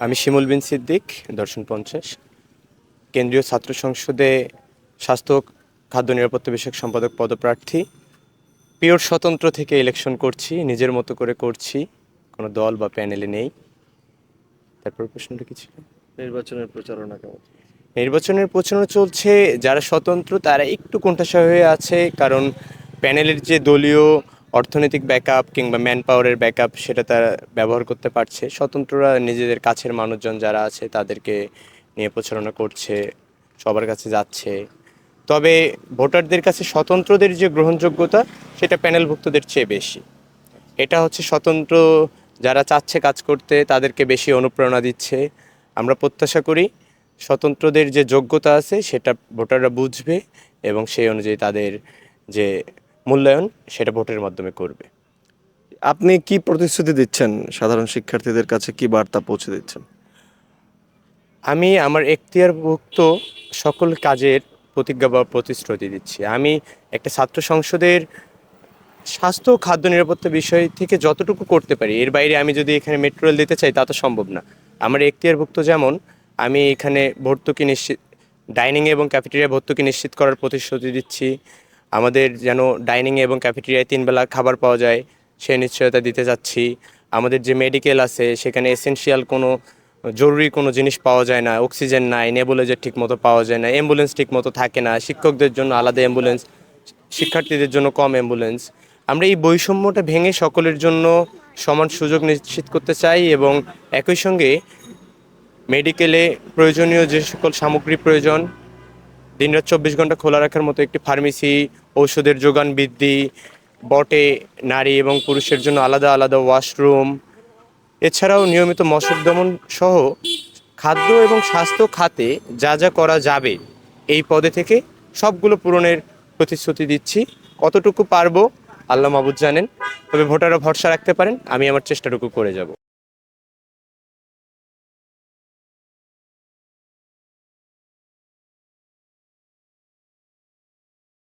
আমি শিমুল বিন সিদ্দিক দর্শন পঞ্চাশ। কেন্দ্রীয় ছাত্র সংসদে স্বাস্থ্য খাদ্য নিরাপত্তা বিষয়ক সম্পাদক পদপ্রার্থী। পিওর স্বতন্ত্র থেকে ইলেকশন করছি নিজের মতো করে করছি কোনো দল বা প্যানেলে নেই। তারপর প্রশ্নটা কি ছিল? নির্বাচনের প্রচারণা কেমন? নির্বাচনের প্রচারণা চলছে যারা স্বতন্ত্র তারা একটু কোণঠাসা হয়ে আছে কারণ প্যানেলের যে দলীয় অর্থনৈতিক ব্যাকআপ কিংবা ম্যান পাওয়ারের ব্যাকআপ সেটা তারা ব্যবহার করতে পারছে। স্বতন্ত্ররা নিজেদের কাছের মানুষজন যারা আছে, তাদেরকে নিয়ে প্রচারণা করছে, সবার কাছে যাচ্ছে। তবে ভোটারদের কাছে স্বতন্ত্রদের যে গ্রহণযোগ্যতা, সেটা প্যানেলভুক্তদের চেয়ে বেশি। এটা হচ্ছে স্বতন্ত্র যারা চাচ্ছে কাজ করতে, তাদেরকে বেশি অনুপ্রেরণা দিচ্ছে। আমরা প্রত্যাশা করি স্বতন্ত্রদের যে যোগ্যতা আছে, সেটা ভোটাররা বুঝবে এবং সেই অনুযায়ী তাদের যে মূল্যায়ন সেটা ভোটের মাধ্যমে করবে। আপনি কি প্রতিশ্রুতি দিচ্ছেন সাধারণ শিক্ষার্থীদের কাছে? কি বার্তা পৌঁছে দিচ্ছেন? আমি আমার এখতিয়ারভুক্ত সকল কাজের প্রতিজ্ঞা বা প্রতিশ্রুতি দিচ্ছি। আমি একটা ছাত্র সংসদের স্বাস্থ্য ও খাদ্য নিরাপত্তা বিষয় থেকে যতটুকু করতে পারি এর বাইরে আমি যদি এখানে মেট্রো রেল দিতে চাই তা তো সম্ভব না। আমার এখতিয়ারভুক্ত যেমন আমি এখানে ভর্তুকি নিশ্চিত ডাইনিং এবং ক্যাফেটেরিয়া ভর্তুকি নিশ্চিত করার প্রতিশ্রুতি দিচ্ছি। আমাদের যেন ডাইনিং এবং ক্যাফেটেরিয়ায় তিনবেলা খাবার পাওয়া যায়, সে নিশ্চয়তা দিতে চাচ্ছি। আমাদের যে মেডিকেল আছে, সেখানে এসেনশিয়াল কোনো জরুরি কোনো জিনিস পাওয়া যায় না অক্সিজেন নাই নেবুলাইজার ঠিক মতো পাওয়া যায় না অ্যাম্বুলেন্স ঠিক মতো থাকে না, শিক্ষকদের জন্য আলাদা অ্যাম্বুলেন্স শিক্ষার্থীদের জন্য কম অ্যাম্বুলেন্স আমরা এই বৈষম্যটা ভেঙে সকলের জন্য সমান সুযোগ নিশ্চিত করতে চাই এবং একই সঙ্গে মেডিকেলে প্রয়োজনীয় যে সকল সামগ্রী প্রয়োজন দিনরাত চব্বিশ ঘণ্টা খোলা রাখার মতো একটি ফার্মেসি, ঔষধের যোগান বৃদ্ধি, বটে, নারী এবং পুরুষের জন্য আলাদা আলাদা ওয়াশরুম, এছাড়াও নিয়মিত মশক দমন সহ খাদ্য এবং স্বাস্থ্য খাতে যা যা করা যাবে, এই পদে থেকে সবগুলো পূরণের প্রতিশ্রুতি দিচ্ছি। কতটুকু পারব, আল্লাহ মাবুদ জানেন, তবে ভোটাররা ভরসা রাখতে পারেন, আমি আমার চেষ্টাটুকু করে যাব।